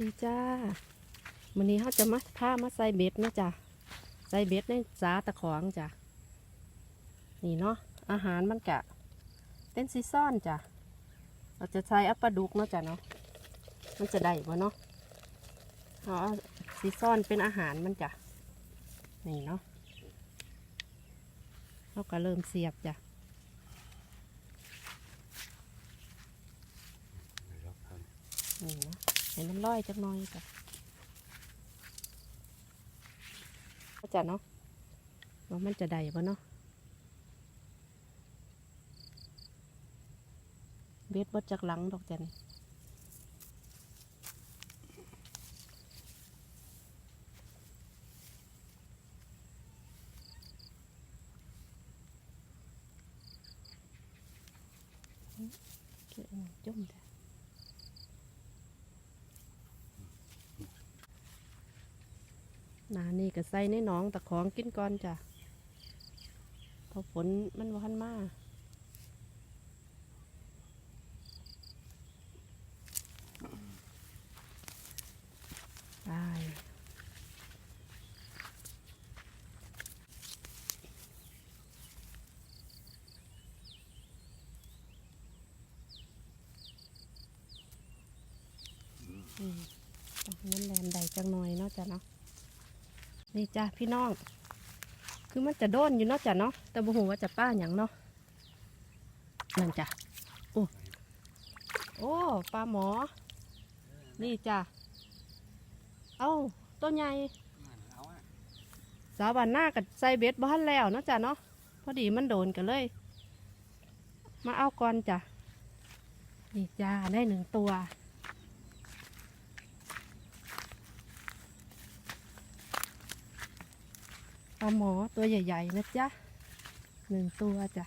ดีจ้าวันนี้เขาจะมาพามาใส่เบ็ดนะจ้ะใส่เบ็ดในสาตะขวางจ้ะนี่เนาะอาหารมันกะเป็นซีซ่อนจ้ะเราจะใส่อัปปลาดุกเนาะจ้ะเนาะมันจะได้บ่เนาะเอาเอาซีซ่อนเป็นอาหารมันจ้ะนี่เนาะเราก็เริ่มเสียบจ้ะนี่เนาะ ให้มันลอยจักหน่อยจ้ะก็จะเนาะว่ามันจะได้บ่เนาะเบ็ดบดจากหลังดอกจันเกี่ยวหนังจุ่มจ้ะ นานี่ก็ใส่ในหนองตะของกินก่อนจ้ะเพอฝนมันวันมาได้อืมต้องให้มันแลนใดจังหน่อยเนาะจ้ะเนาะ นี่จ้ะพี่น้อง คือมันจะโดนอยู่เนาะจ้ะเนาะแต่บ่ฮู้ว่าจะป้าหยังเนาะนั่นจ้ะโอ้โอ้ปลาหมอ นี่จ้ะเอ้าตัวใหญ่สาวบานหน้ากับใส่เบ็ดบ้านแล้วเนาะจ้ะเนาะพอดีมันโดนกันเลย มาเอาก่อนจ้ะนี่จ้าได้หนึ่งตัว ปลาหมอตัวใหญ่ ๆ นะจ๊ะหนึ่งตัวจ้ะ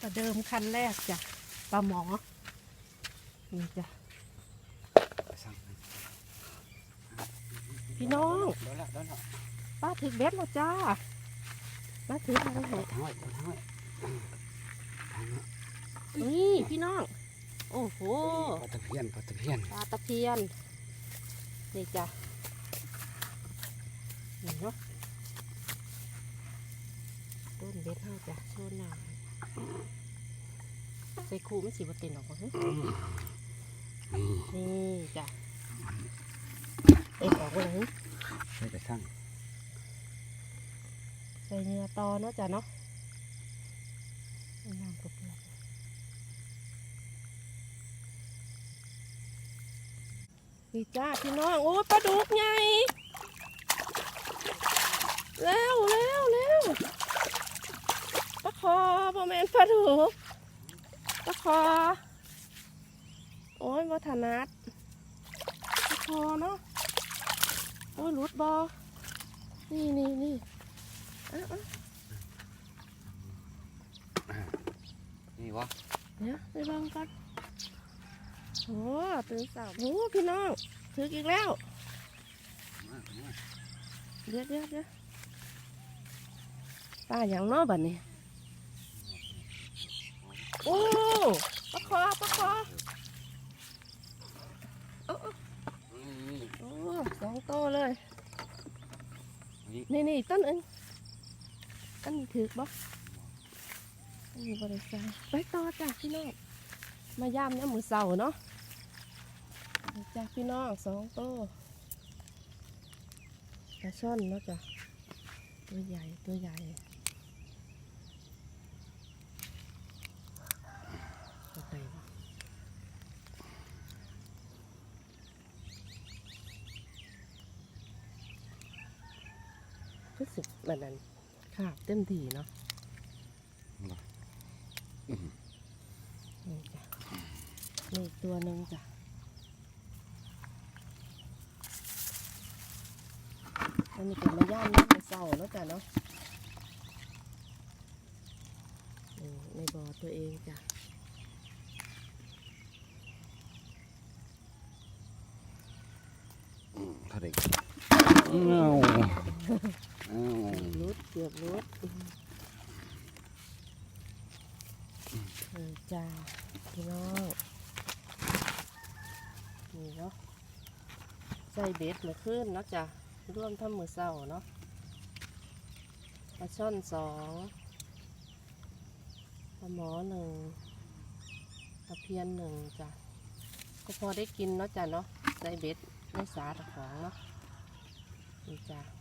ประเดิมคันแรกจ้ะปลาหมอ นี่จ้ะพี่น้อง đó là đó là ป้าถึกเบ็ดแล้วจ้ามาถึงอะไรเหรอ thắng rồi thắng rồi นี่พี่น้อง โอ้โห có tập hiền có tập hiền ปลาตะเพียนนี่จ้ะนี่เนาะต้นเบ็ดเฮาจ้ะโซนหนาใส่คูมันสีบตินออกมาเฮ้ย นี่จ้ะเอ็ดออกมาเลย đây là thằng ใส่เนื้อตอเนาะจ้ะเนาะเอาน้ำกระเพื่อมนี่จ้าพี่น้อง โอ้ยปลาดุกไงเร็วเร็วเร็วปลาคอประแมนปลาดุกปลาคอ โอ้ยวัฒนัดปลาคอเนาะ โอ้ยหลุดบอนี่นี่นี่อะอะ gì quá เดี๋ยวไปลองก่อนโอ้ตื่นสาวโอ้พี่น้องถืออีกแล้วเดี๋ยวเดี๋ยวเดี๋ยวป้าอย่างเน้อบัดนี้ โอ้ปลาคอปลาคอโอ้โอ้สองโตวเลย นี่นี่ต้นอึงต้นนี้ถือบ่ต้นนี้บริษัทไปต่อจ้ะพี่น้อง มาย่ามเนี่ยามมือเสาเนาะนี่จ้ะพี่น้องสองโตวปลาช่อนเนาะจ้ะตัวใหญ่ตัวใหญ่ตัวใหญ่บ่ รู้สึกมันนั้นขาบเต็มทีเนาะนี่จ้ะนี่อีกตัวหนึ่งจ้ะอันนี้เป็นมาย่านน้ำมาเศร้าเนาะจ้ะเนาะตัวเองจ้ะอืมเท่าไหร่เอาเอา รุดเกือบรุดเออจ้าพี่น้องนี่เนาะใส่เบ็ดมาขึ้นเนาะจ้ะร่วมทำมือเศร้าเนาะปลาช่อนสองปลาหมอหนึ่งตะเพียนหนึ่งจ้ะก็พอได้กินเนาะจ้ะเนาะใส่เบ็ดในสาตะของเนาะนี่จ้ะ